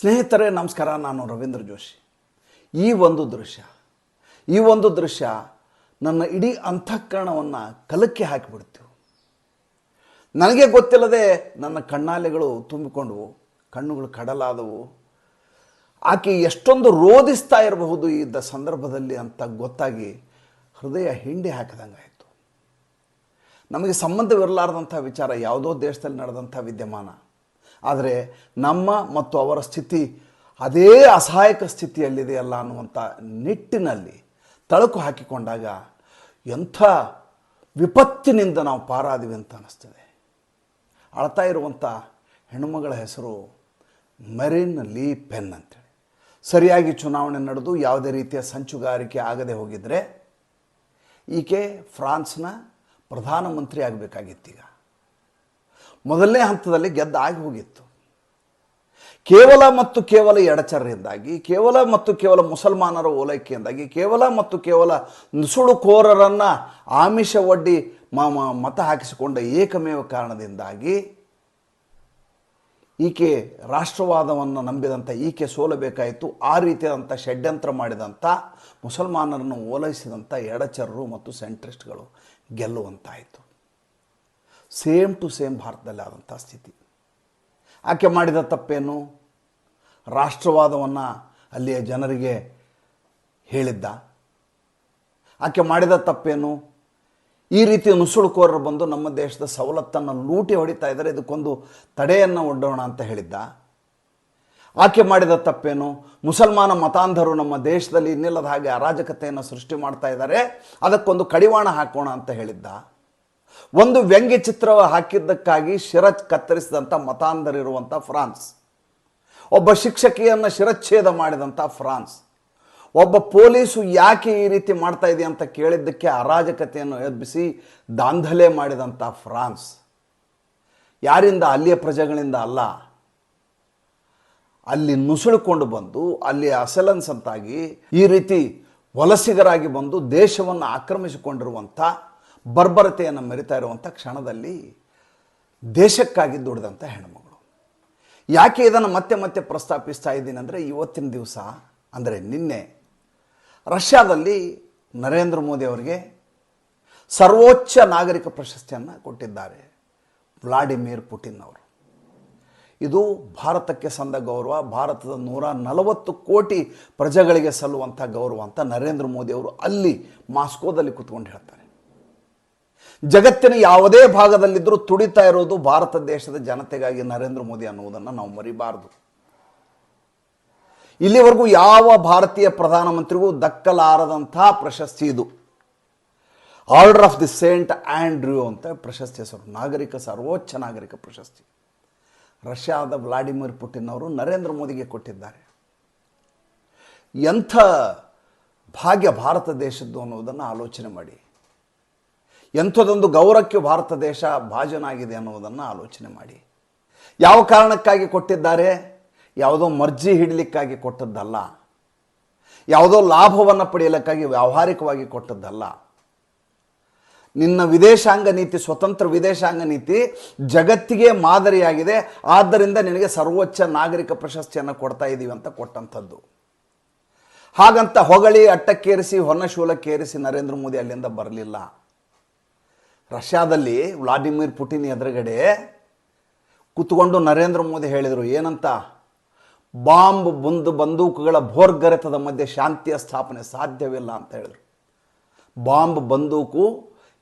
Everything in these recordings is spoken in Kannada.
ಸ್ನೇಹಿತರೆ, ನಮಸ್ಕಾರ. ನಾನು ರವೀಂದ್ರ ಜೋಶಿ. ಈ ಒಂದು ದೃಶ್ಯ, ಈ ಒಂದು ದೃಶ್ಯ ನನ್ನ ಇಡೀ ಅಂತಃಕರಣವನ್ನು ಕಲಕ್ಕೆ ಹಾಕಿಬಿಡ್ತೀವಿ ನನಗೆ ಗೊತ್ತಿಲ್ಲದೆ ನನ್ನ ಕಣ್ಣಾಲೆಗಳು ತುಂಬಿಕೊಂಡವು, ಕಣ್ಣುಗಳು ಕಡಲಾದವು. ಆಕೆ ಎಷ್ಟೊಂದು ರೋಧಿಸ್ತಾ ಇರಬಹುದು ಇದ್ದ ಸಂದರ್ಭದಲ್ಲಿ ಅಂತ ಗೊತ್ತಾಗಿ ಹೃದಯ ಹಿಂಡಿ ಹಾಕಿದಂಗಾಯಿತು. ನಮಗೆ ಸಂಬಂಧವಿರಲಾರ್ದಂಥ ವಿಚಾರ ಯಾವುದೋ ದೇಶದಲ್ಲಿ ನಡೆದಂಥ ವಿದ್ಯಮಾನ. ಆದರೆ ನಮ್ಮ ಮತ್ತು ಅವರ ಸ್ಥಿತಿ ಅದೇ ಅಸಹಾಯಕ ಸ್ಥಿತಿಯಲ್ಲಿದೆಯಲ್ಲ ಅನ್ನುವಂಥ ನಿಟ್ಟಿನಲ್ಲಿ ತಳಕು ಹಾಕಿಕೊಂಡಾಗ ಎಂಥ ವಿಪತ್ತಿನಿಂದ ನಾವು ಪಾರಾದಿವಿ ಅಂತ ಅನ್ನಿಸ್ತದೆ. ಅಳ್ತಾ ಇರುವಂಥ ಹೆಣ್ಣುಮಗಳ ಹೆಸರು ಮೆರಿನ್ ಲೀ ಪೆನ್ ಅಂತೇಳಿ. ಸರಿಯಾಗಿ ಚುನಾವಣೆ ನಡೆದು ಯಾವುದೇ ರೀತಿಯ ಸಂಚುಗಾರಿಕೆ ಆಗದೆ ಹೋಗಿದ್ರೆ ಈಕೆ ಫ್ರಾನ್ಸ್ನ ಪ್ರಧಾನಮಂತ್ರಿ ಆಗಬೇಕಾಗಿತ್ತೀಗ. ಮೊದಲನೇ ಹಂತದಲ್ಲಿ ಗೆದ್ದ ಆಗಿ ಹೋಗಿತ್ತು. ಕೇವಲ ಮತ್ತು ಕೇವಲ ಎಡಚರರಿಂದಾಗಿ ಕೇವಲ ಮತ್ತು ಕೇವಲ ಮುಸಲ್ಮಾನರ ಓಲೈಕೆಯಿಂದಾಗಿ, ಕೇವಲ ಮತ್ತು ಕೇವಲ ನುಸುಳುಕೋರರನ್ನು ಆಮಿಷ ಒಡ್ಡಿ ಮತ ಹಾಕಿಸಿಕೊಂಡ ಏಕಮೇವ ಕಾರಣದಿಂದಾಗಿ ಈಕೆ ರಾಷ್ಟ್ರವಾದವನ್ನು ನಂಬಿದಂಥ, ಈಕೆ ಸೋಲಬೇಕಾಯಿತು. ಆ ರೀತಿಯಾದಂಥ ಷಡ್ಯಂತ್ರ ಮಾಡಿದಂಥ, ಮುಸಲ್ಮಾನರನ್ನು ಓಲೈಸಿದಂಥ ಎಡಚರರು ಮತ್ತು ಸೆಂಟ್ರಿಸ್ಟ್ಗಳು ಗೆಲ್ಲುವಂತಾಯಿತು. ಸೇಮ್ ಟು ಸೇಮ್ ಭಾರತದಲ್ಲಿ ಆದಂಥ ಸ್ಥಿತಿ. ಆಕೆ ಮಾಡಿದ ತಪ್ಪೇನು? ರಾಷ್ಟ್ರವಾದವನ್ನು ಅಲ್ಲಿಯ ಜನರಿಗೆ ಹೇಳಿದ್ದ. ಆಕೆ ಮಾಡಿದ ತಪ್ಪೇನು? ಈ ರೀತಿ ನುಸುಳುಕೋರರು ಬಂದು ನಮ್ಮ ದೇಶದ ಸವಲತ್ತನ್ನು ಲೂಟಿ ಹೊಡಿತಾ ಇದ್ದಾರೆ, ಇದಕ್ಕೊಂದು ತಡೆಯನ್ನು ಒಡ್ಡೋಣ ಅಂತ ಹೇಳಿದ್ದ. ಆಕೆ ಮಾಡಿದ ತಪ್ಪೇನು? ಮುಸಲ್ಮಾನ ಮತಾಂಧರು ನಮ್ಮ ದೇಶದಲ್ಲಿ ಇನ್ನಿಲ್ಲದ ಹಾಗೆ ಅರಾಜಕತೆಯನ್ನು ಸೃಷ್ಟಿ ಮಾಡ್ತಾ ಇದ್ದಾರೆ, ಅದಕ್ಕೊಂದು ಕಡಿವಾಣ ಹಾಕೋಣ ಅಂತ ಹೇಳಿದ್ದ. ಒಂದು ವ್ಯಂಗ್ಯ ಚಿತ್ರ ಹಾಕಿದ್ದಕ್ಕಾಗಿ ಶಿರಚ್ ಕತ್ತರಿಸಿದಂಥ ಮತಾಂಧರಿರುವಂಥ ಫ್ರಾನ್ಸ್. ಒಬ್ಬ ಶಿಕ್ಷಕಿಯನ್ನು ಶಿರಚ್ಛೇದ ಮಾಡಿದಂಥ ಫ್ರಾನ್ಸ್. ಒಬ್ಬ ಪೊಲೀಸು ಯಾಕೆ ಈ ರೀತಿ ಮಾಡ್ತಾ ಇದೆ ಅಂತ ಕೇಳಿದ್ದಕ್ಕೆ ಅರಾಜಕತೆಯನ್ನು ಎಬ್ಬಿಸಿ ದಾಂಧಲೆ ಮಾಡಿದಂಥ ಫ್ರಾನ್ಸ್. ಯಾರಿಂದ? ಅಲ್ಲಿಯ ಪ್ರಜೆಗಳಿಂದ ಅಲ್ಲ. ಅಲ್ಲಿ ನುಸುಳುಕೊಂಡು ಬಂದು, ಅಲ್ಲಿ ಅಸಲನ್ಸ್ ಅಂತಾಗಿ ಈ ರೀತಿ ವಲಸಿಗರಾಗಿ ಬಂದು ದೇಶವನ್ನು ಆಕ್ರಮಿಸಿಕೊಂಡಿರುವಂಥ ಬರ್ಬರತೆಯನ್ನು ಮೆರಿತಾ ಇರುವಂಥ ಕ್ಷಣದಲ್ಲಿ ದೇಶಕ್ಕಾಗಿ ದುಡಿದಂಥ ಹೆಣ್ಮಗಳು. ಯಾಕೆ ಇದನ್ನು ಮತ್ತೆ ಮತ್ತೆ ಪ್ರಸ್ತಾಪಿಸ್ತಾ ಇದ್ದೀನಿ ಅಂದರೆ ಇವತ್ತಿನ ದಿವಸ ಅಂದರೆ ನಿನ್ನೆ ರಷ್ಯಾದಲ್ಲಿ ನರೇಂದ್ರ ಮೋದಿ ಅವರಿಗೆ ಸರ್ವೋಚ್ಚ ನಾಗರಿಕ ಪ್ರಶಸ್ತಿಯನ್ನು ಕೊಟ್ಟಿದ್ದಾರೆ ವ್ಲಾಡಿಮಿರ್ ಪುಟಿನ್ ಅವರು. ಇದು ಭಾರತಕ್ಕೆ ಸಂದ ಗೌರವ, ಭಾರತದ ನೂರ ನಲವತ್ತು ಕೋಟಿ ಪ್ರಜೆಗಳಿಗೆ ಸಲ್ಲುವಂಥ ಗೌರವ ಅಂತ ನರೇಂದ್ರ ಮೋದಿ ಅವರು ಅಲ್ಲಿ ಮಾಸ್ಕೋದಲ್ಲಿ ಕೂತ್ಕೊಂಡು ಹೇಳ್ತಾರೆ. ಜಗತ್ತಿನ ಯಾವುದೇ ಭಾಗದಲ್ಲಿದ್ದರೂ ತುಡಿತಾ ಇರೋದು ಭಾರತ ದೇಶದ ಜನತೆಗಾಗಿ ನರೇಂದ್ರ ಮೋದಿ ಅನ್ನುವುದನ್ನು ನಾವು ಮರಿಬಾರದು. ಇಲ್ಲಿವರೆಗೂ ಯಾವ ಭಾರತೀಯ ಪ್ರಧಾನಮಂತ್ರಿಗೂ ದಕ್ಕಲಾರದಂಥ ಪ್ರಶಸ್ತಿ ಇದು. Order of the Saint Andrew ಅಂತ ಪ್ರಶಸ್ತಿ ಹೆಸರು. ನಾಗರಿಕ ಸರ್ವೋಚ್ಚ ನಾಗರಿಕ ಪ್ರಶಸ್ತಿ. ರಷ್ಯಾದ ವ್ಲಾಡಿಮಿರ್ ಪುಟಿನ್ ಅವರು ನರೇಂದ್ರ ಮೋದಿಗೆ ಕೊಟ್ಟಿದ್ದಾರೆ. ಎಂಥ ಭಾಗ್ಯ ಭಾರತ ದೇಶದ್ದು ಅನ್ನೋದನ್ನು ಆಲೋಚನೆ ಮಾಡಿ. ಎಂಥದೊಂದು ಗೌರವಕ್ಕೆ ಭಾರತ ದೇಶ ಭಾಜನಾಗಿದೆ ಅನ್ನೋದನ್ನು ಆಲೋಚನೆ ಮಾಡಿ. ಯಾವ ಕಾರಣಕ್ಕಾಗಿ ಕೊಟ್ಟಿದ್ದಾರೆ? ಯಾವುದೋ ಮರ್ಜಿ ಹಿಡಲಿಕ್ಕಾಗಿ ಕೊಟ್ಟದ್ದಲ್ಲ. ಯಾವುದೋ ಲಾಭವನ್ನು ಪಡೆಯಲಿಕ್ಕಾಗಿ ವ್ಯಾವಹಾರಿಕವಾಗಿ ಕೊಟ್ಟದ್ದಲ್ಲ. ನಿನ್ನ ವಿದೇಶಾಂಗ ನೀತಿ, ಸ್ವತಂತ್ರ ವಿದೇಶಾಂಗ ನೀತಿ ಜಗತ್ತಿಗೆ ಮಾದರಿಯಾಗಿದೆ. ಆದ್ದರಿಂದ ನಿನಗೆ ಸರ್ವೋಚ್ಚ ನಾಗರಿಕ ಪ್ರಶಸ್ತಿಯನ್ನು ಕೊಡ್ತಾ ಇದ್ದೀವಿ ಅಂತ ಕೊಟ್ಟಂಥದ್ದು. ಹಾಗಂತ ಹೊಗಳಿ, ಅಟ್ಟಕ್ಕೇರಿಸಿ, ಹೊನ್ನಶೂಲಕ್ಕೇರಿಸಿ ನರೇಂದ್ರ ಮೋದಿ ಅಲ್ಲಿಂದ ಬರಲಿಲ್ಲ. ರಷ್ಯಾದಲ್ಲಿ ವ್ಲಾಡಿಮಿರ್ ಪುಟಿನ್ ಎದುರುಗಡೆ ಕೂತ್ಕೊಂಡು ನರೇಂದ್ರ ಮೋದಿ ಹೇಳಿದರು, ಏನಂತ? ಬಾಂಬ್ ಬಂದು ಬಂದೂಕುಗಳ ಭೋರ್ಗರೆತದ ಮಧ್ಯೆ ಶಾಂತಿಯ ಸ್ಥಾಪನೆ ಸಾಧ್ಯವಿಲ್ಲ ಅಂತ ಹೇಳಿದರು. ಬಾಂಬ್, ಬಂದೂಕು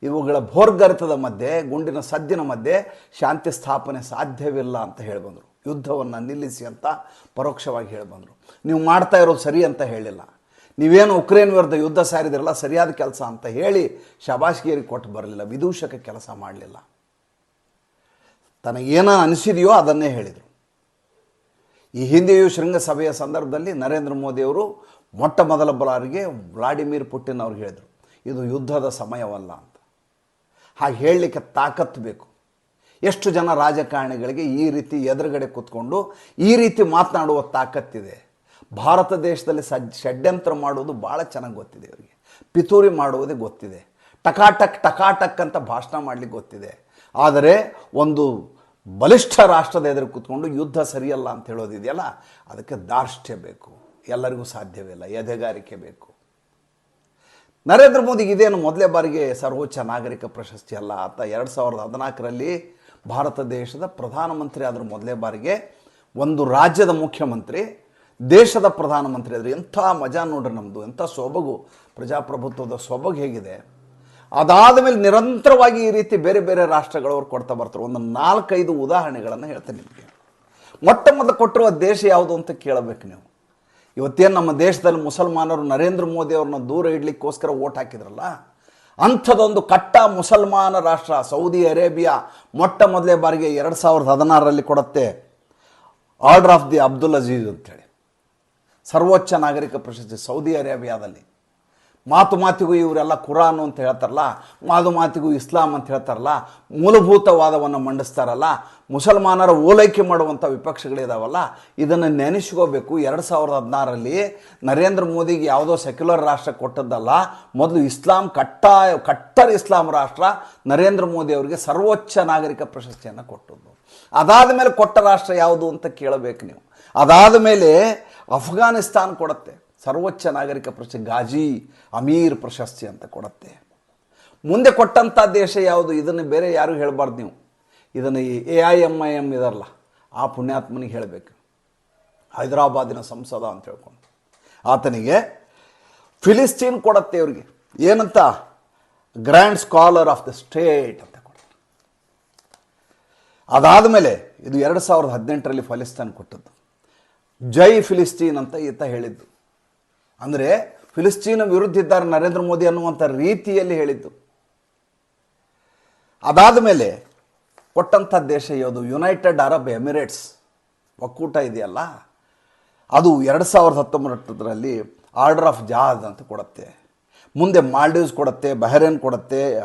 ಇವುಗಳ ಭೋರ್ಗರೆತದ ಮಧ್ಯೆ, ಗುಂಡಿನ ಸದ್ದಿನ ಮಧ್ಯೆ ಶಾಂತಿ ಸ್ಥಾಪನೆ ಸಾಧ್ಯವಿಲ್ಲ ಅಂತ ಹೇಳಿ ಬಂದರು ಯುದ್ಧವನ್ನು ನಿಲ್ಲಿಸಿ ಅಂತ ಪರೋಕ್ಷವಾಗಿ ಹೇಳಿ ಬಂದರು ನೀವು ಮಾಡ್ತಾ ಇರೋದು ಸರಿ ಅಂತ ಹೇಳಿಲ್ಲ. ನೀವೇನು ಉಕ್ರೇನ್ ವಿರುದ್ಧ ಯುದ್ಧ ಸಾರಿದಿರಲ್ಲ, ಸರಿಯಾದ ಕೆಲಸ ಅಂತ ಹೇಳಿ ಶಬಾಷ್ಗೇರಿ ಕೊಟ್ಟು ಬರಲಿಲ್ಲ, ವಿದೂಷಕ ಕೆಲಸ ಮಾಡಲಿಲ್ಲ. ತನಗೇನ ಅನಿಸಿದೆಯೋ ಅದನ್ನೇ ಹೇಳಿದರು. ಈ ಹಿಂದೆಯೂ ಶೃಂಗಸಭೆಯ ಸಂದರ್ಭದಲ್ಲಿ ನರೇಂದ್ರ ಮೋದಿಯವರು ಮೊಟ್ಟ ಮೊದಲ ಬಾರಿಗೆ ವ್ಲಾಡಿಮಿರ್ ಪುಟಿನ್ ಅವ್ರಿಗೆ ಹೇಳಿದರು, ಇದು ಯುದ್ಧದ ಸಮಯವಲ್ಲ ಅಂತ. ಹಾಗೆ ಹೇಳಲಿಕ್ಕೆ ತಾಕತ್ತು ಬೇಕು. ಎಷ್ಟು ಜನ ರಾಜಕಾರಣಿಗಳಿಗೆ ಈ ರೀತಿ ಎದುರುಗಡೆ ಕೂತ್ಕೊಂಡು ಈ ರೀತಿ ಮಾತನಾಡುವ ತಾಕತ್ತಿದೆ. ಭಾರತ ದೇಶದಲ್ಲಿ ಸಜ್, ಷಡ್ಯಂತ್ರ ಮಾಡುವುದು ಭಾಳ ಚೆನ್ನಾಗಿ ಗೊತ್ತಿದೆ ಅವರಿಗೆ ಪಿತೂರಿ ಮಾಡುವುದೇ ಗೊತ್ತಿದೆ. ಟಕಾಟಕ್ ಟಕಾಟಕ್ ಅಂತ ಭಾಷಣ ಮಾಡಲಿಕ್ಕೆ ಗೊತ್ತಿದೆ. ಆದರೆ ಒಂದು ಬಲಿಷ್ಠ ರಾಷ್ಟ್ರದ ಎದುರು ಕೂತ್ಕೊಂಡು ಯುದ್ಧ ಸರಿಯಲ್ಲ ಅಂತ ಹೇಳೋದಿದೆಯಲ್ಲ, ಅದಕ್ಕೆ ದಾರ್ಷ್ಟ್ಯ ಬೇಕು. ಎಲ್ಲರಿಗೂ ಸಾಧ್ಯವಿಲ್ಲ ಎದೆಗಾರಿಕೆ ಬೇಕು. ನರೇಂದ್ರ ಮೋದಿಗೆ ಇದೇನು ಮೊದಲೇ ಬಾರಿಗೆ ಸರ್ವೋಚ್ಚ ನಾಗರಿಕ ಪ್ರಶಸ್ತಿ ಅಲ್ಲ ಅಂತ ಎರಡು ಸಾವಿರದ ಹದಿನಾಲ್ಕರಲ್ಲಿ ಭಾರತ ದೇಶದ ಪ್ರಧಾನಮಂತ್ರಿ ಆದರೂ ಮೊದಲೇ ಬಾರಿಗೆ ಒಂದು ರಾಜ್ಯದ ಮುಖ್ಯಮಂತ್ರಿ ದೇಶದ ಪ್ರಧಾನಮಂತ್ರಿ ಆದರೆ ಎಂಥ ಮಜಾ ನೋಡ್ರಿ ನಮ್ಮದು ಎಂಥ ಸೊಬಗು. ಪ್ರಜಾಪ್ರಭುತ್ವದ ಸೊಬಗು ಹೇಗಿದೆ. ಅದಾದ ಮೇಲೆ ನಿರಂತರವಾಗಿ ಈ ರೀತಿ ಬೇರೆ ಬೇರೆ ರಾಷ್ಟ್ರಗಳವ್ರು ಕೊಡ್ತಾ ಬರ್ತಾರೆ. ಒಂದು ನಾಲ್ಕೈದು ಉದಾಹರಣೆಗಳನ್ನು ಹೇಳ್ತೇನೆ ನಿಮಗೆ. ಮೊಟ್ಟ ಮೊದಲು ಕೊಟ್ಟಿರುವ ದೇಶ ಯಾವುದು ಅಂತ ಕೇಳಬೇಕು ನೀವು. ಇವತ್ತೇನು ನಮ್ಮ ದೇಶದಲ್ಲಿ ಮುಸಲ್ಮಾನರು ನರೇಂದ್ರ ಮೋದಿ ಅವ್ರನ್ನ ದೂರ ಇಡ್ಲಿಕ್ಕೋಸ್ಕರ ಓಟ್ ಹಾಕಿದ್ರಲ್ಲ? ಅಂಥದ್ದೊಂದು ಕಟ್ಟ ಮುಸಲ್ಮಾನ ರಾಷ್ಟ್ರ, ಸೌದಿ ಅರೇಬಿಯಾ ಮೊಟ್ಟ ಮೊದಲೇ ಬಾರಿಗೆ ಎರಡು ಸಾವಿರದ ಹದಿನಾರರಲ್ಲಿ ಕೊಡುತ್ತೆ. Order of the Abdul Aziz ಅಂತೇಳಿ ಸರ್ವೋಚ್ಚ ನಾಗರಿಕ ಪ್ರಶಸ್ತಿ ಸೌದಿ ಅರೇಬಿಯಾದಲ್ಲಿ. ಮಾತು ಮಾತಿಗೂ ಇವರೆಲ್ಲ ಕುರಾನ್ ಅಂತ ಹೇಳ್ತಾರಲ್ಲ ಮಾತು ಮಾತಿಗೂ ಇಸ್ಲಾಂ ಅಂತ ಹೇಳ್ತಾರಲ್ಲ, ಮೂಲಭೂತವಾದವನ್ನು ಮಂಡಿಸ್ತಾರಲ್ಲ, ಮುಸಲ್ಮಾನರ ಓಲೈಕೆ ಮಾಡುವಂಥ ವಿಪಕ್ಷಗಳಿದಾವಲ್ಲ, ಇದನ್ನು ನೆನೆಸ್ಕೋಬೇಕು. ಎರಡು ಸಾವಿರದ ಹದಿನಾರಲ್ಲಿ ನರೇಂದ್ರ ಮೋದಿಗೆ ಯಾವುದೋ ಸೆಕ್ಯುಲರ್ ರಾಷ್ಟ್ರ ಕೊಟ್ಟದ್ದಲ್ಲ, ಮೊದಲು ಇಸ್ಲಾಂ ಕಟ್ಟಾಯ, ಕಟ್ಟರ್ ಇಸ್ಲಾಂ ರಾಷ್ಟ್ರ ನರೇಂದ್ರ ಮೋದಿ ಅವರಿಗೆ ಸರ್ವೋಚ್ಚ ನಾಗರಿಕ ಪ್ರಶಸ್ತಿಯನ್ನು ಕೊಟ್ಟದ್ದು. ಅದಾದ ಮೇಲೆ ಕೊಟ್ಟ ರಾಷ್ಟ್ರ ಯಾವುದು ಅಂತ ಕೇಳಬೇಕು ನೀವು. ಅದಾದ ಮೇಲೆ ಅಫ್ಘಾನಿಸ್ತಾನ್ ಕೊಡುತ್ತೆ. ಸರ್ವೋಚ್ಚ ನಾಗರಿಕ ಪ್ರಶಸ್ತಿ ಗಾಜಿ ಅಮೀರ್ ಪ್ರಶಸ್ತಿ ಅಂತ ಕೊಡುತ್ತೆ. ಮುಂದೆ ಕೊಟ್ಟಂಥ ದೇಶ ಯಾವುದು? ಇದನ್ನು ಬೇರೆ ಯಾರು ಹೇಳಬಾರ್ದು ನೀವು. ಇದನ್ನು A I M I M ಇದಾರಲ್ಲ, ಆ ಪುಣ್ಯಾತ್ಮನಿಗೆ ಹೇಳಬೇಕು. ಹೈದರಾಬಾದಿನ ಸಂಸದ ಅಂತ ಹೇಳ್ಕೊಂಡು. ಆತನಿಗೆ ಫಿಲಿಸ್ತೀನ್ ಕೊಡತ್ತೆ ಇವರಿಗೆ. ಏನಂತ? Grand scholar of the state ಅಂತ ಕೊಡುತ್ತೆ. ಅದಾದ ಮೇಲೆ ಇದು ಎರಡು ಸಾವಿರದ ಹದಿನೆಂಟರಲ್ಲಿ ಫಲಿಸ್ತಾನ್ ಕೊಟ್ಟದ್ದು. ಜೈ ಫಿಲಿಸ್ತೀನ್ ಅಂತ ಈತ ಹೇಳಿದ್ದು. ಅಂದರೆ ಫಿಲಿಸ್ತೀನ್ ವಿರುದ್ಧ ಇದ್ದಾರೆ ನರೇಂದ್ರ ಮೋದಿ ಅನ್ನುವಂಥ ರೀತಿಯಲ್ಲಿ ಹೇಳಿದ್ದು. ಅದಾದ ಮೇಲೆ ಕೊಟ್ಟಂಥ ದೇಶ ಯಾವುದು? ಯುನೈಟೆಡ್ ಅರಬ್ ಎಮಿರೇಟ್ಸ್ ಒಕ್ಕೂಟ ಇದೆಯಲ್ಲ? ಅದು ಎರಡು ಸಾವಿರದ ಹತ್ತೊಂಬತ್ತರಲ್ಲಿ ಆರ್ಡರ್ ಆಫ್ ಜಾದ್ ಅಂತ ಕೊಡುತ್ತೆ. ಮುಂದೆ ಮಾಲ್ಡೀವ್ಸ್ ಕೊಡುತ್ತೆ ಬಹರೇನ್ ಕೊಡುತ್ತೆ,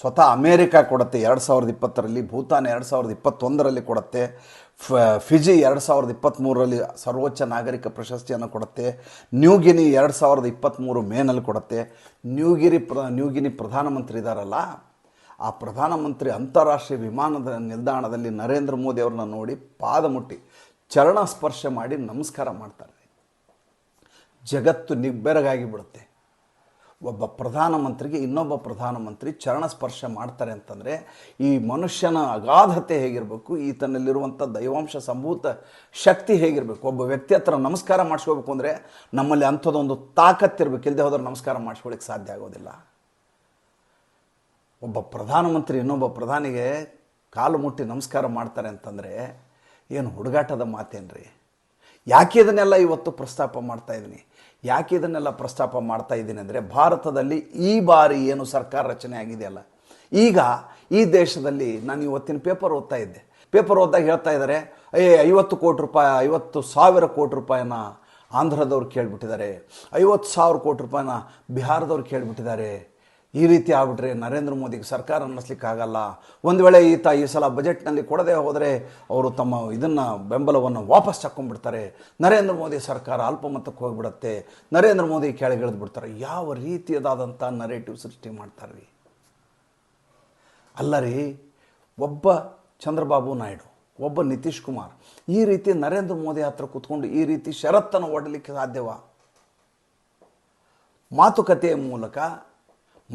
ಸ್ವತಃ ಅಮೇರಿಕಾ ಕೊಡುತ್ತೆ. ಎರಡು ಸಾವಿರದ ಇಪ್ಪತ್ತರಲ್ಲಿ, ಭೂತಾನ್ ಎರಡು ಸಾವಿರದ ಇಪ್ಪತ್ತೊಂದರಲ್ಲಿ ಕೊಡುತ್ತೆ. ಫಿಜಿ ಎರಡು ಸಾವಿರದ ಇಪ್ಪತ್ತ್ಮೂರರಲ್ಲಿ ಸರ್ವೋಚ್ಚ ನಾಗರಿಕ ಪ್ರಶಸ್ತಿಯನ್ನು ಕೊಡುತ್ತೆ. ನ್ಯೂಗಿನಿ ಎರಡು ಸಾವಿರದ ಇಪ್ಪತ್ತ್ಮೂರು ಮೇನಲ್ಲಿ ಕೊಡುತ್ತೆ. ನ್ಯೂಗಿರಿ ಪ್ರ ನ್ಯೂಗಿನಿ ಪ್ರಧಾನಮಂತ್ರಿ ಇದ್ದಾರಲ್ಲ ಆ ಪ್ರಧಾನಮಂತ್ರಿ ಅಂತಾರಾಷ್ಟ್ರೀಯ ವಿಮಾನದ ನಿಲ್ದಾಣದಲ್ಲಿ ನರೇಂದ್ರ ಮೋದಿ ಅವ್ರನ್ನ ನೋಡಿ ಪಾದ ಮುಟ್ಟಿ, ಚರಣ ಸ್ಪರ್ಶ ಮಾಡಿ ನಮಸ್ಕಾರ ಮಾಡ್ತಾರೆ. ಜಗತ್ತು ನಿಬ್ಬೆರಗಾಗಿ ಬಿಡುತ್ತೆ. ಒಬ್ಬ ಪ್ರಧಾನಮಂತ್ರಿಗೆ ಇನ್ನೊಬ್ಬ ಪ್ರಧಾನಮಂತ್ರಿ ಚರಣ ಸ್ಪರ್ಶ ಮಾಡ್ತಾರೆ ಅಂತಂದರೆ ಈ ಮನುಷ್ಯನ ಅಗಾಧತೆ ಹೇಗಿರಬೇಕು, ಈತನಲ್ಲಿರುವಂಥ ದೈವಾಂಶ ಸಂಭೂತ ಶಕ್ತಿ ಹೇಗಿರಬೇಕು, ಒಬ್ಬ ವ್ಯಕ್ತಿ ಹತ್ರ ನಮಸ್ಕಾರ ಮಾಡಿಸ್ಕೋಬೇಕು ಅಂದರೆ ನಮ್ಮಲ್ಲಿ ಅಂಥದ್ದೊಂದು ತಾಕತ್ತಿರಬೇಕು ಇಲ್ಲದೆ ಹೋದ್ರೆ ನಮಸ್ಕಾರ ಮಾಡಿಸ್ಕೊಳ್ಳಿಕ್ಕೆ ಸಾಧ್ಯ ಆಗೋದಿಲ್ಲ. ಒಬ್ಬ ಪ್ರಧಾನಮಂತ್ರಿ ಇನ್ನೊಬ್ಬ ಪ್ರಧಾನಿಗೆ ಕಾಲು ಮುಟ್ಟಿ ನಮಸ್ಕಾರ ಮಾಡ್ತಾರೆ ಅಂತಂದರೆ ಏನು ಹುಡುಗಾಟದ ಮಾತೇನ್ರಿ? ಯಾಕೆ ಇದನ್ನೆಲ್ಲ ಇವತ್ತು ಪ್ರಸ್ತಾಪ ಮಾಡ್ತಾ ಇದ್ದೀನಿ? ಯಾಕೆ ಇದನ್ನೆಲ್ಲ ಪ್ರಸ್ತಾಪ ಮಾಡ್ತಾ ಇದ್ದೀನಿ ಅಂದರೆ ಭಾರತದಲ್ಲಿ ಈ ಬಾರಿ ಏನು ಸರ್ಕಾರ ರಚನೆ ಆಗಿದೆಯಲ್ಲ ಈಗ ಈ ದೇಶದಲ್ಲಿ ನಾನು ಇವತ್ತಿನ ಪೇಪರ್ ಓದ್ತಾ ಇದ್ದೆ. ಪೇಪರ್ ಓದ್ದಾಗ ಹೇಳ್ತಾ ಇದ್ದಾರೆ, ಏ, ಐವತ್ತು ಕೋಟಿ ರೂಪಾಯಿ, ಐವತ್ತು ಸಾವಿರ ಕೋಟಿ ರೂಪಾಯಿನ ಆಂಧ್ರದವ್ರು ಕೇಳಿಬಿಟ್ಟಿದ್ದಾರೆ. ಐವತ್ತು ಸಾವಿರ ಕೋಟಿ ರೂಪಾಯಿನ ಬಿಹಾರದವ್ರು ಕೇಳಿಬಿಟ್ಟಿದ್ದಾರೆ. ಈ ರೀತಿ ಆಗ್ಬಿಟ್ರೆ ನರೇಂದ್ರ ಮೋದಿಗೆ ಸರ್ಕಾರ ಅನ್ನಿಸ್ಲಿಕ್ಕಾಗಲ್ಲ. ಒಂದು ವೇಳೆ ಈತ ಈ ಸಲ ಬಜೆಟ್ನಲ್ಲಿ ಕೊಡದೆ ಹೋದರೆ ಅವರು ತಮ್ಮ ಇದನ್ನು, ಬೆಂಬಲವನ್ನು ವಾಪಸ್ ತಕ್ಕೊಂಡ್ಬಿಡ್ತಾರೆ. ನರೇಂದ್ರ ಮೋದಿ ಸರ್ಕಾರ ಅಲ್ಪಮತಕ್ಕೆ ಹೋಗ್ಬಿಡುತ್ತೆ. ನರೇಂದ್ರ ಮೋದಿ ಕೆಳಗಿಳಿದು ಬಿಡ್ತಾರೆ ಯಾವ ರೀತಿಯದಾದಂಥ ನರೇಟಿವ್ ಸೃಷ್ಟಿ ಮಾಡ್ತಾರೆ ರೀ? ಅಲ್ಲ ರೀ, ಒಬ್ಬ ಚಂದ್ರಬಾಬು ನಾಯ್ಡು, ಒಬ್ಬ ನಿತೀಶ್ ಕುಮಾರ್, ಈ ರೀತಿ ನರೇಂದ್ರ ಮೋದಿ ಹತ್ರ ಕೂತ್ಕೊಂಡು ಈ ರೀತಿ ಷರತ್ತನ್ನು ಓಡಲಿಕ್ಕೆ ಸಾಧ್ಯವ? ಮಾತುಕತೆಯ ಮೂಲಕ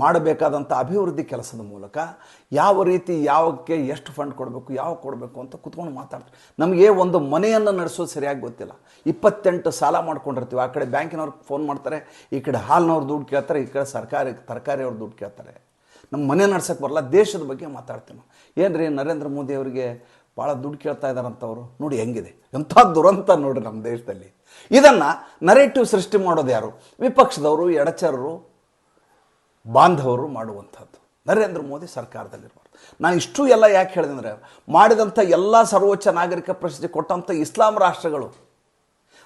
ಮಾಡಬೇಕಾದಂಥ ಅಭಿವೃದ್ಧಿ ಕೆಲಸದ ಮೂಲಕ ಯಾವ ರೀತಿ ಯಾವಕ್ಕೆ ಎಷ್ಟು ಫಂಡ್ ಕೊಡಬೇಕು, ಯಾವ ಕೊಡಬೇಕು ಅಂತ ಕುತ್ಕೊಂಡು ಮಾತಾಡ್ತೀವಿ. ನಮಗೆ ಒಂದು ಮನೆಯನ್ನು ನಡೆಸೋದು ಸರಿಯಾಗಿ ಗೊತ್ತಿಲ್ಲ. ಇಪ್ಪತ್ತೆಂಟು ಸಾಲ ಮಾಡ್ಕೊಂಡಿರ್ತೀವಿ. ಆ ಕಡೆ ಬ್ಯಾಂಕಿನವ್ರು ಫೋನ್ ಮಾಡ್ತಾರೆ, ಈ ಕಡೆ ಹಾಲಿನವ್ರು ದುಡ್ಡು ಕೇಳ್ತಾರೆ, ಈ ಕಡೆ ಸರ್ಕಾರಿ, ತರಕಾರಿಯವ್ರು ದುಡ್ಡು ಕೇಳ್ತಾರೆ. ನಮ್ಮ ಮನೆ ನಡ್ಸೋಕ್ಕೆ ಬರಲ್ಲ, ದೇಶದ ಬಗ್ಗೆ ಮಾತಾಡ್ತೀವಿ ನಾವು. ಏನು ರೀ ನರೇಂದ್ರ ಮೋದಿ ಅವರಿಗೆ ಭಾಳ ದುಡ್ಡು ಕೇಳ್ತಾ ಇದ್ದಾರಂಥವ್ರು ನೋಡಿ ಹೆಂಗಿದೆ. ಎಂಥ ದುರಂತ ನೋಡಿ ನಮ್ಮ ದೇಶದಲ್ಲಿ. ಇದನ್ನು ನರೇಟಿವ್ ಸೃಷ್ಟಿ ಮಾಡೋದು ಯಾರು? ವಿಪಕ್ಷದವರು, ಎಡಚರರು ಬಾಂಧವರು ಮಾಡುವಂಥದ್ದು. ನರೇಂದ್ರ ಮೋದಿ ಸರ್ಕಾರದಲ್ಲಿರ್ಬಾರ್ದು ನಾನು ಇಷ್ಟು ಎಲ್ಲ ಯಾಕೆ ಹೇಳಿದೆ ಅಂದರೆ ಮಾಡಿದಂಥ ಎಲ್ಲ ಸರ್ವೋಚ್ಚ ನಾಗರಿಕ ಪ್ರಶಸ್ತಿ ಕೊಟ್ಟಂಥ ಇಸ್ಲಾಂ ರಾಷ್ಟ್ರಗಳು.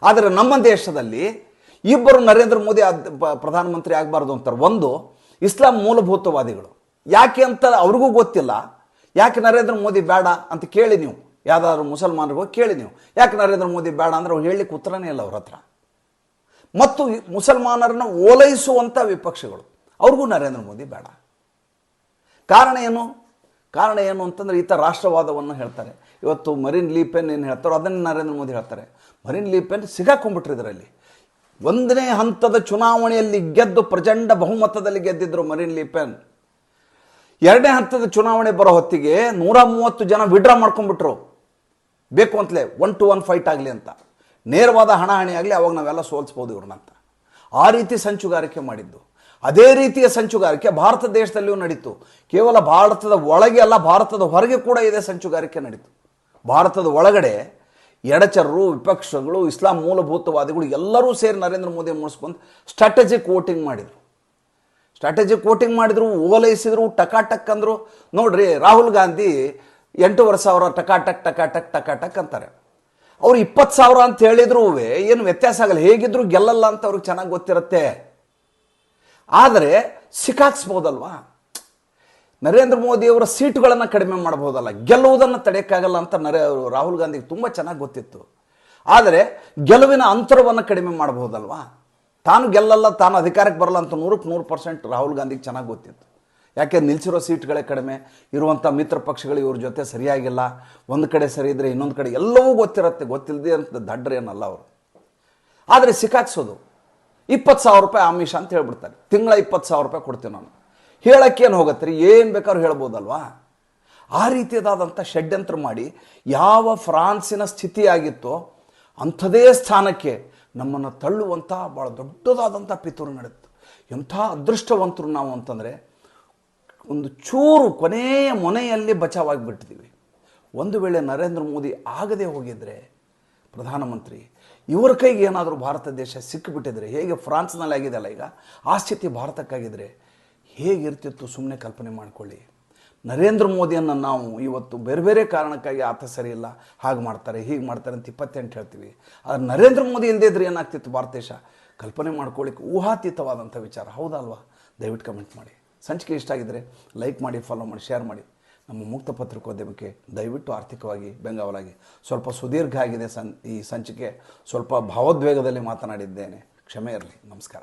ಆದರೆ ನಮ್ಮ ದೇಶದಲ್ಲಿ ಇಬ್ಬರು ನರೇಂದ್ರ ಮೋದಿ ಪ್ರಧಾನಮಂತ್ರಿ ಆಗಬಾರ್ದು ಅಂತಾರೆ. ಒಂದು, ಇಸ್ಲಾಂ ಮೂಲಭೂತವಾದಿಗಳು. ಯಾಕೆ ಅಂತ ಅವ್ರಿಗೂ ಗೊತ್ತಿಲ್ಲ. ಯಾಕೆ ನರೇಂದ್ರ ಮೋದಿ ಬೇಡ ಅಂತ ಕೇಳಿ ನೀವು. ಯಾವುದಾದ್ರು ಮುಸಲ್ಮಾನರಿಗೂ ಕೇಳಿ ನೀವು. ಯಾಕೆ ನರೇಂದ್ರ ಮೋದಿ ಬೇಡ ಅಂದ್ರೆ ಅವ್ರು ಹೇಳಲಿಕ್ಕೆ ಉತ್ತರನೇ ಇಲ್ಲ ಅವ್ರ ಹತ್ರ. ಮತ್ತು ಮುಸಲ್ಮಾನರನ್ನ ಓಲೈಸುವಂಥ ವಿಪಕ್ಷಗಳು. ಅವ್ರಿಗೂ ನರೇಂದ್ರ ಮೋದಿ ಬೇಡ. ಕಾರಣ ಏನು? ಕಾರಣ ಏನು ಅಂತಂದರೆ ಈತ ರಾಷ್ಟ್ರವಾದವನ್ನು ಹೇಳ್ತಾರೆ. ಇವತ್ತು ಮರಿನ್ ಲೀಪೆನ್ ಏನು ಹೇಳ್ತಾರೋ ಅದನ್ನು ನರೇಂದ್ರ ಮೋದಿ ಹೇಳ್ತಾರೆ. ಮರಿನ್ ಲೀಪೆನ್ ಸಿಗಾಕೊಂಡ್ಬಿಟ್ರು ಇದರಲ್ಲಿ. ಒಂದನೇ ಹಂತದ ಚುನಾವಣೆಯಲ್ಲಿ ಗೆದ್ದು ಪ್ರಚಂಡ ಬಹುಮತದಲ್ಲಿ ಗೆದ್ದಿದ್ರು ಮರಿನ್ ಲೀಪೆನ್ ಎರಡನೇ ಹಂತದ ಚುನಾವಣೆ ಬರೋ ಹೊತ್ತಿಗೆ ನೂರ ಮೂವತ್ತು ಜನ ವಿಡ್ರಾ ಮಾಡ್ಕೊಂಡ್ಬಿಟ್ರು. ಬೇಕು ಅಂತಲೇ ಒನ್ ಟು ಒನ್ ಫೈಟ್ ಆಗಲಿ ಅಂತ. ನೇರವಾದ ಹಣಾಹಣಿ ಆಗಲಿ ಅವಾಗ ನಾವೆಲ್ಲ ಸೋಲ್ಸ್ಬೋದು ಇವ್ರನ್ನಂತ ಆ ರೀತಿ ಸಂಚುಗಾರಿಕೆ ಮಾಡಿದ್ದು. ಅದೇ ರೀತಿಯ ಸಂಚುಗಾರಿಕೆ ಭಾರತ ದೇಶದಲ್ಲಿಯೂ ನಡೀತು. ಕೇವಲ ಭಾರತದ ಒಳಗೆ ಅಲ್ಲ, ಭಾರತದ ಹೊರಗೆ ಕೂಡ ಇದೇ ಸಂಚುಗಾರಿಕೆ ನಡೀತು. ಭಾರತದ ಒಳಗಡೆ ಎಡಚರರು ವಿಪಕ್ಷಗಳು, ಇಸ್ಲಾಂ ಮೂಲಭೂತವಾದಿಗಳು ಎಲ್ಲರೂ ಸೇರಿ ನರೇಂದ್ರ ಮೋದಿ ಮುಗಿಸ್ಕೊಂಡು ಸ್ಟ್ರಾಟಜಿಕ್ ವೋಟಿಂಗ್ ಮಾಡಿದರು. ಸ್ಟ್ರಾಟಜಿಕ್ ವೋಟಿಂಗ್ ಮಾಡಿದ್ರು, ಓಲೈಸಿದ್ರು, ಟಕಾಟಕ್ ಅಂದರು. ನೋಡ್ರಿ, ರಾಹುಲ್ ಗಾಂಧಿ ಎಂಟೂವರೆ ಸಾವಿರ ಟಕಾಟಕ್ ಟಕಾಟಕ್ ಟಕಾಟಕ್ ಅಂತಾರೆ. ಅವ್ರು ಇಪ್ಪತ್ತು ಸಾವಿರ ಅಂತ ಹೇಳಿದ್ರು ಏನು ವ್ಯತ್ಯಾಸ ಆಗಲ್ಲ. ಹೇಗಿದ್ರು ಗೆಲ್ಲಲ್ಲ ಅಂತ ಅವ್ರಿಗೆ ಚೆನ್ನಾಗಿ ಗೊತ್ತಿರುತ್ತೆ. ಆದರೆ ಸಿಕ್ಕಾಕ್ಸ್ಬೋದಲ್ವಾ? ನರೇಂದ್ರ ಮೋದಿಯವರ ಸೀಟುಗಳನ್ನು ಕಡಿಮೆ ಮಾಡಬಹುದಲ್ಲ ಗೆಲ್ಲುವುದನ್ನು ತಡೆಯೋಕ್ಕಾಗಲ್ಲ ಅಂತ ನರೇ ರಾಹುಲ್ ಗಾಂಧಿಗೆ ತುಂಬ ಚೆನ್ನಾಗಿ ಗೊತ್ತಿತ್ತು. ಆದರೆ ಗೆಲುವಿನ ಅಂತರವನ್ನು ಕಡಿಮೆ ಮಾಡಬಹುದಲ್ವಾ ತಾನು ಗೆಲ್ಲಲ್ಲ, ತಾನು ಅಧಿಕಾರಕ್ಕೆ ಬರಲ್ಲ ಅಂತ ನೂರಕ್ಕೆ ನೂರು ಪರ್ಸೆಂಟ್ ರಾಹುಲ್ ಗಾಂಧಿಗೆ ಚೆನ್ನಾಗಿ ಗೊತ್ತಿತ್ತು. ಯಾಕೆ ನಿಲ್ಸಿರೋ ಸೀಟ್ಗಳೇ ಕಡಿಮೆ ಇರುವಂಥ ಮಿತ್ರ ಪಕ್ಷಗಳು ಇವ್ರ ಜೊತೆ ಸರಿಯಾಗಿಲ್ಲ, ಒಂದು ಕಡೆ ಸರಿ ಇದ್ದರೆ ಇನ್ನೊಂದು ಕಡೆ ಎಲ್ಲವೂ ಗೊತ್ತಿರುತ್ತೆ ಗೊತ್ತಿಲ್ಲದೆ ಅಂತ ದಡ್ಡ್ರೇನಲ್ಲ ಅವರು. ಆದರೆ ಸಿಕ್ಕಾಕ್ಸೋದು. ಇಪ್ಪತ್ತು ಸಾವಿರ ರೂಪಾಯಿ ಆಮಿಷ ಅಂತ ಹೇಳ್ಬಿಡ್ತಾರೆ. ತಿಂಗಳ ಇಪ್ಪತ್ತು ಸಾವಿರ ರೂಪಾಯಿ ಕೊಡ್ತೀನಿ ನಾನು. ಹೇಳೋಕ್ಕೇನು ಹೋಗುತ್ತೆ ರೀ ಏನು ಬೇಕಾದ್ರೂ ಹೇಳ್ಬೋದಲ್ವಾ? ಆ ರೀತಿಯದಾದಂಥ ಷಡ್ಯಂತ್ರ ಮಾಡಿ ಯಾವ ಫ್ರಾನ್ಸಿನ ಸ್ಥಿತಿ ಆಗಿತ್ತೋ ಅಂಥದೇ ಸ್ಥಾನಕ್ಕೆ ನಮ್ಮನ್ನು ತಳ್ಳುವಂಥ ಭಾಳ ದೊಡ್ಡದಾದಂಥ ಪಿತೂರು ನಡೆಯುತ್ತೆ ಎಂಥ ಅದೃಷ್ಟವಂತರು ನಾವು ಅಂತಂದರೆ ಒಂದು ಚೂರು ಕೊನೆಯ ಮೊನೆಯಲ್ಲಿ ಬಚಾವಾಗಿಬಿಟ್ಟಿದ್ದೀವಿ ಒಂದು ವೇಳೆ ನರೇಂದ್ರ ಮೋದಿ ಆಗದೆ ಹೋಗಿದ್ರೆ ಪ್ರಧಾನಮಂತ್ರಿ, ಇವರ ಕೈಗೆ ಏನಾದರೂ ಭಾರತ ದೇಶ ಸಿಕ್ಕಿಬಿಟ್ಟಿದ್ರೆ ಹೇಗೆ ಫ್ರಾನ್ಸ್ನಲ್ಲಿ ಆಗಿದೆಯಲ್ಲ ಈಗ ಆ ಸ್ಥಿತಿ ಭಾರತಕ್ಕಾಗಿದ್ರೆ ಹೇಗಿರ್ತಿತ್ತು ಸುಮ್ಮನೆ ಕಲ್ಪನೆ ಮಾಡಿಕೊಳ್ಳಿ. ನರೇಂದ್ರ ಮೋದಿಯನ್ನು ನಾವು ಇವತ್ತು ಬೇರೆ ಬೇರೆ ಕಾರಣಕ್ಕಾಗಿ ಆತ ಸರಿ ಇಲ್ಲ, ಹಾಗೆ ಮಾಡ್ತಾರೆ, ಹೀಗೆ ಮಾಡ್ತಾರೆ ಅಂತ ಇಪ್ಪತ್ತೆಂಟು ಹೇಳ್ತೀವಿ. ಆದರೆ ನರೇಂದ್ರ ಮೋದಿ ಇಲ್ಲದೇ ಇದ್ರೆ ಏನಾಗ್ತಿತ್ತು ಭಾರತ ದೇಶ? ಕಲ್ಪನೆ ಮಾಡ್ಕೊಳ್ಳಿಕ್ಕೆ ಊಹಾತೀತವಾದಂಥ ವಿಚಾರ. ಹೌದಲ್ವಾ? ದಯವಿಟ್ಟು ಕಮೆಂಟ್ ಮಾಡಿ. ಸಂಚಿಕೆ ಇಷ್ಟ ಆಗಿದ್ದರೆ ಲೈಕ್ ಮಾಡಿ ಫಾಲೋ ಮಾಡಿ ಶೇರ್ ಮಾಡಿ. ನಮ್ಮ ಮುಕ್ತ ಪತ್ರಿಕೋದ್ಯಮಕ್ಕೆ ದಯವಿಟ್ಟು ಆರ್ಥಿಕವಾಗಿ ಬೆಂಗಾವಲಾಗಿ. ಸ್ವಲ್ಪ ಸುದೀರ್ಘ ಆಗಿದೆ ಸಂ ಈ ಸಂಚಿಕೆ. ಸ್ವಲ್ಪ ಭಾವೋದ್ವೇಗದಲ್ಲಿ ಮಾತನಾಡಿದ್ದೇನೆ. ಕ್ಷಮೆ ಇರಲಿ. ನಮಸ್ಕಾರ.